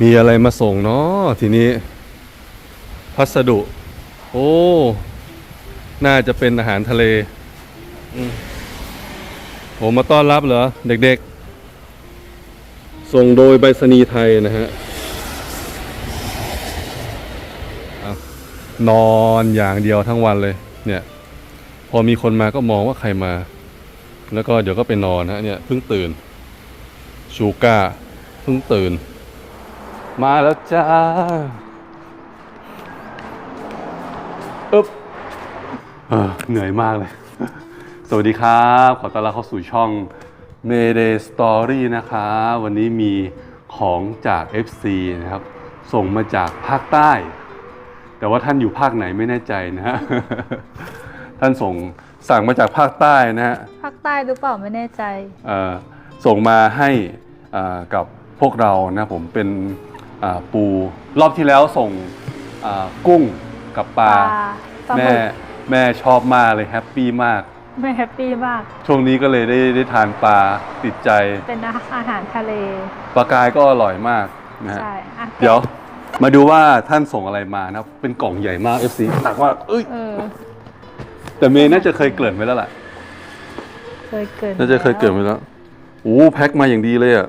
มีอะไรมาส่งเนาะทีนี้ พัสดุ โอ้ น่าจะเป็นอาหารทะเลอืมโอ้มาต้อนรับเหรอ เด็กๆ ส่งโดยไปรษณีย์ไทยนะฮะอะนอนอย่างเดียวทั้งวันเลย เนี่ย พอมีคนมาก็มองว่าใครมา แล้วก็เดี๋ยวก็ไปนอนฮะเนี่ยเพิ่งตื่น ชูก้าเพิ่งตื่น มาแล้วจ้าอึ๊บเออเหนื่อยมากเลย สวัสดีครับ ขอต้อนรับเข้าสู่ช่อง Mayday Story นะคะ วันนี้มีของจาก FC นะครับ ส่งมาจากภาคใต้ แต่ว่าท่านอยู่ภาคไหนไม่แน่ใจนะฮะ ท่านส่งสั่งมาจากภาคใต้นะฮะ ภาคใต้หรือเปล่าไม่แน่ใจ เอ่อส่งมาให้อ่ากับพวกเรานะผมเป็นอ่า ปู รอบที่แล้วส่งอ่ากุ้งกับปลาปลาหแม่มึกแม่ชอบมากเลยแฮปปี้มากไม่แฮปปี้มาก ช่วงนี้ก็เลยได้ได้ทานปลาติดใจ เป็นอาหารทะเลปลากายก็อร่อยมากนะฮะใช่อะเดี๋ยวมาดูว่าท่านส่งอะไรมานะเป็นกล่องใหญ่มาก FC หนักมากเอ้ยเออแต่เมย์น่าจะเคยเกริ่นไว้แล้วล่ะ เคยเกินน่าจะเคยเกริ่นไว้แล้วโอ้แพ็คมาอย่างดีเลยอะ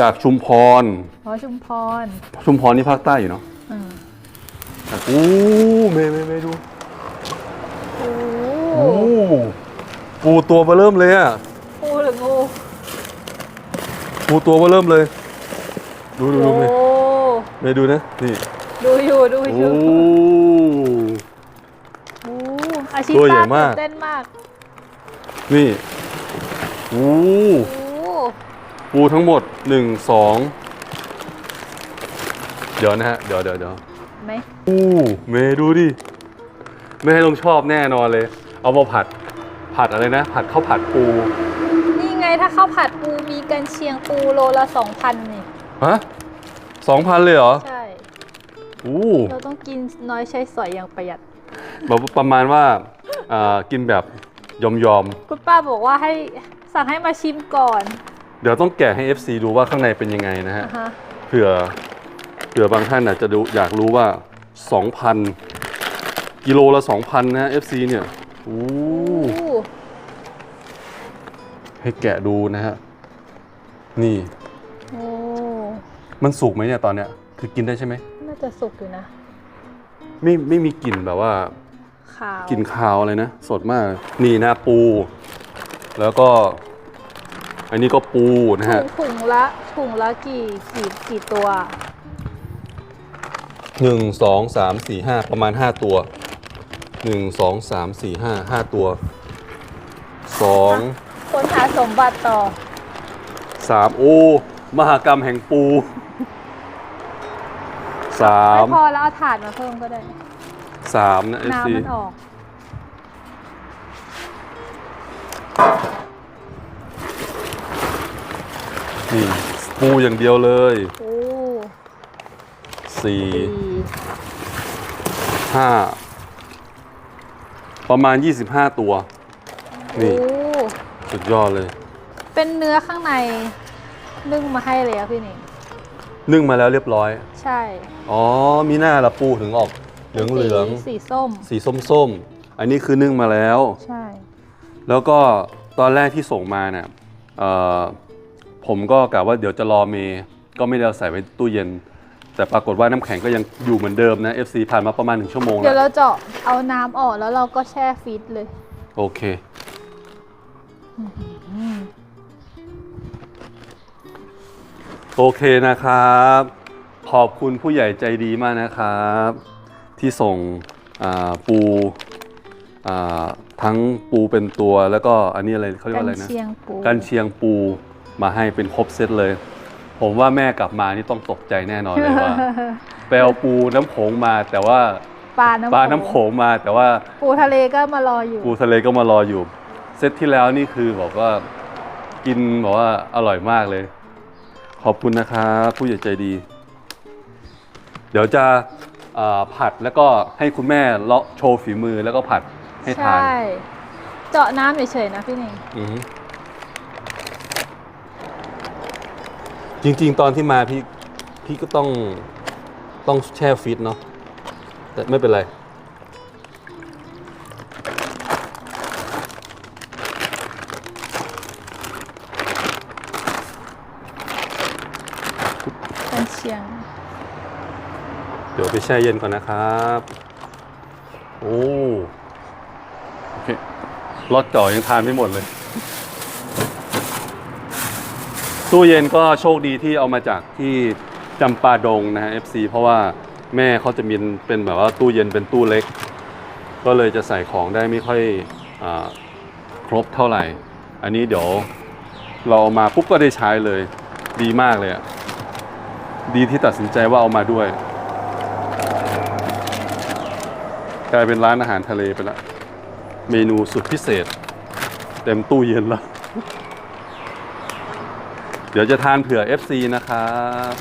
จากชุมพรเพราะชุมพรชุมพรนี่ภาคใต้อยู่เนาะอืมโอ้เมย์เมย์เมย์ดูโอ้โอ้ปูตัวเบอเริ่มเลยอะปูหรืองูปูตัวเบอเริ่มเลย ดูดูโอ้ดูเมย์เมย์ดูนะนี่ดูอยู่ดูอโอ้ยู่โอ้อาชีพตัวใหญ่ตามากตื่นเต้นมาก นี่โอ้โอ้ ปูทั้งหมดหนึ่งสองเดี๋ยวนะฮะ เดี๋ยวเดี๋ยวเดี๋ยวไหมโอ้เมย์ดูดิแม่ต้องชอบแน่นอนเลย เอามาผัดผัดอะไรนะ ผัดข้าวผัดปู นี่ไงถ้าข้าวผัดปูมีกันเชียงปูโลละสองพันนี่ฮะสองพันเลยเหรอ ใช่โอ้เราต้องกินน้อยใช้สอยอย่างประหยัดแบบประมาณว่าอ่ากินแบบยอมยอมคุณป้าบอกว่าให้สั่งให้มาชิมก่อนๆ เดี๋ยวต้องแกะให้ FC ดูว่าข้างในเป็นยังไงนะฮะอะฮะเผื่อเผื่อบางท่านอาจจะดูอยากรู้ว่า 2,000 กิโลละ 2,000 นะ FC เนี่ยโอ้โอ้ให้แกะดูนะฮะ นี่ โอ้มันสุกไหมเนี่ยตอนเนี้ย คือกินได้ใช่ไหม น่าจะสุกอยู่นะ ไม่ไม่มีกลิ่นแบบว่า ขาวกลิ่นคาวอะไรนะ สดมาก นี่นะปู แล้วก็ อันนี้ก็ปูนะถุฮะงถุงละถุงละกี่กี่กี่ตัวหนึ่งสองสามสี่ห้าประมาณห้าตัวหนึ่งสองสามสี่ห้าห้าตัวสองคนหาสมบัติต่อสามโอ้มหากรรมแห่งปูสาไม่มพอแล้วเอาถาดมาเพิ่มก็ได้ สามนะเอฟซีน้ำมันออก นี่ปูอย่างเดียวเลยโอ้สี่ดีห้าประมาณ 25 ตัว นี่ โอ้สุดยอดเลย เป็นเนื้อข้างในนึ่งมาให้เลยอะพี่หนิงนึ่งมาแล้วเรียบร้อย ใช่อ๋อ มีหน้าละปูถึงออก เหลืองเหลืองสีสีส้มสีส้มส้มๆ อันนี้คือนึ่งมาแล้ว ใช่ แล้วก็ตอนแรกที่ส่งมาเนี่ยเอ่อ ผมก็กะว่าเดี๋ยวจะรอเมย์ก็ไม่ได้เอาใส่ไว้ตู้เย็น แต่ปรากฏว่าน้ำแข็งก็ยังอยู่เหมือนเดิมนะ FC ผ่านมาประมาณหนึ่งชั่วโมงเดี๋ยวแล้วเราเจาะเอาน้ำออกแล้วเราก็แช่ฟรีซเลย โอเค โอเคนะครับ ขอบคุณผู้ใหญ่ใจดีมากนะครับ ที่ส่งอ่าปูอ่าทั้งปูเป็นตัวแล้วก็อันนี้อะไรเขาเรียกกัว่าอะไรนะ เชียงปู กันเชียงปู มาให้เป็นครบเซตเลย ผมว่าแม่กลับมานี่ต้องตกใจแน่นอนเลยว่าแปลปูน้ำโขงมาแต่ว่าปลาน้ำปลาน้ำโขงมา แต่ว่าปูทะเลก็มารออยู่ ปูทะเลก็มารออยู่ เซตที่แล้วนี่คือบอกว่ากินบอกว่าอร่อยมากเลย ขอบคุณนะครับผู้ใหญ่ใจดี เดี๋ยวจะเอ่อผัดแล้วก็ให้คุณแม่เลาะโชว์ฝีมือแล้วก็ผัดให้ทาน ใช่ เจาะน้ำเฉยๆนะพี่หนิง อือฮึ จริง ๆ ตอนที่มาพี่พี่ก็ต้องต้องแช่ฟิตเนาะแต่ไม่เป็นไร กันเชียง เดี๋ยวไปแช่เย็นก่อนนะครับ โอ้โอเครอดจ่อยังทานไม่หมดเลย ตู้เย็นก็โชคดีที่เอามาจากที่จำปาดงนะฮะ FC เพราะว่าแม่เขาจะมีเป็นแบบว่าตู้เย็นเป็นตู้เล็ก ก็เลยจะใส่ของได้ไม่ค่อยอครบเท่าไหร่ อันนี้เดี๋ยวเราเอามาปุ๊บก็ได้ใช้เลย ดีมากเลยอะดีที่ตัดสินใจว่าเอามาด้วยกลายเป็นร้านอาหารทะเลไปละ เมนูสุดพิเศษ เต็มตู้เย็นแล้ว เดี๋ยวจะทานเผื่อ FC นะครับ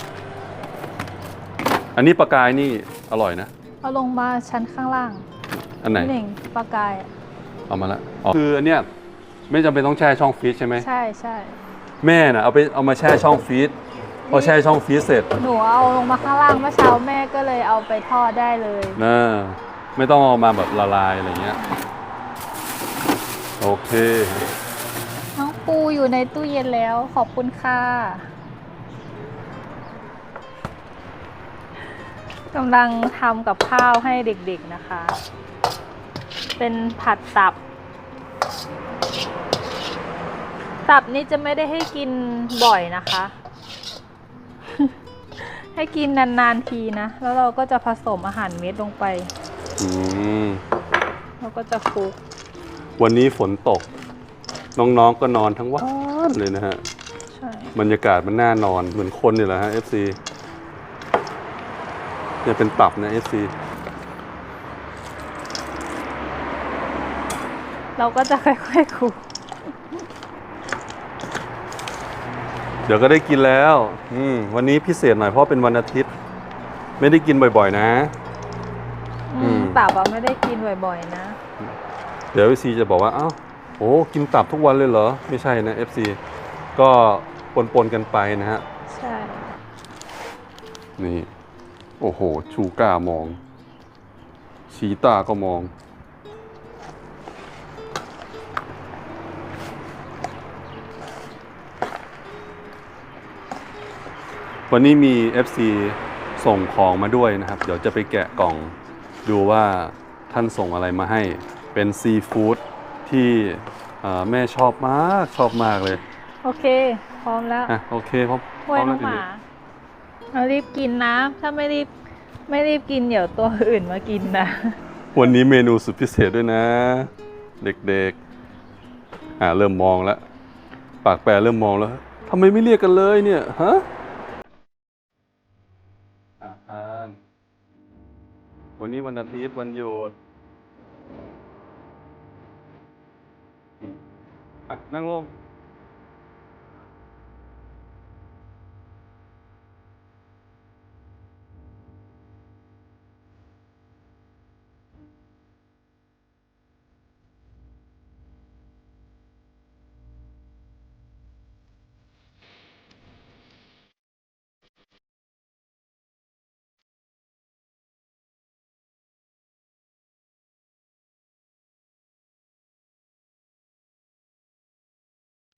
อันนี้ปลากายนี่อร่อยนะ เอาลงมาชั้นข้างล่างอันไหนพี่เน่งปลากายอะเอามาละอ๋อคืออันเนี้ยไม่จำเป็นต้องแช่ช่องฟรีซใช่ไหม ใช่ใช่แม่น่ะเอาไปเอามาแช่ช่องฟรีซพอแช่ช่องฟรีซเสร็จหนูเอาลงมาข้างล่างเมื่อเช้าแม่ก็เลยเอาไปทอดได้เลย นะไม่ต้องเอามาแบบละลายอะไรเงี้ย โอเคน้องปู อยู่ในตู้เย็นแล้วขอบคุณค่ะกำลังทำกับข้าวให้เด็กๆนะคะ เป็นผัดตับ ตับนี่จะไม่ได้ให้กินบ่อยนะคะ ให้กินนานๆทีนะ แล้วเราก็จะผสมอาหารเม็ดลงไป อืม แล้วก็จะคลุก วันนี้ฝนตก น้องๆก็นอนทั้งวันเลยนะฮะใช่บรรยากาศมันน่านอนเหมือนคนนี่แหละฮะ FC เนี่ยเป็นตับนะ FC เราก็จะค่อยๆคลุกเดี๋ยวก็ได้กินแล้ว อืมวันนี้พิเศษหน่อยเพราะเป็นวันอาทิตย์ ไม่ได้กินบ่อยๆ นะ อืมอืมตับอะไม่ได้กินบ่อยๆนะ เดี๋ยว FC จะบอกว่า เอ้าโอ้กินตับทุกวันเลยเหรอ ไม่ใช่นะ FC ก็ปนๆกันไปนะฮะ ใช่ นี่ โอ้โห ชูก้ามอง ชีตาก็มอง วันนี้มี FC ส่งของมาด้วยนะครับ เดี๋ยวจะไปแกะกล่องดูว่าท่านส่งอะไรมาให้เป็นซีฟู้ด ที่เอ่อแม่ชอบมากชอบมากเลยโอเค พร้อมแล้วอะโอเคพร้อมห้วยพร้อมน้แล้อวงทีหมานี้เรารีบกินนะ ถ้าไม่รีบไม่รีบกินเดี๋ยวตัวอื่นมากินนะ วันนี้เมนูสุดพิเศษด้วยนะ เด็กๆอ่าเริ่มมองแล้ว ปากแปรเริ่มมองแล้วทำไมไม่เรียกกันเลยเนี่ยฮะอาหารวันนี้วันอาทิตย์วันหยุด อะนั่งลง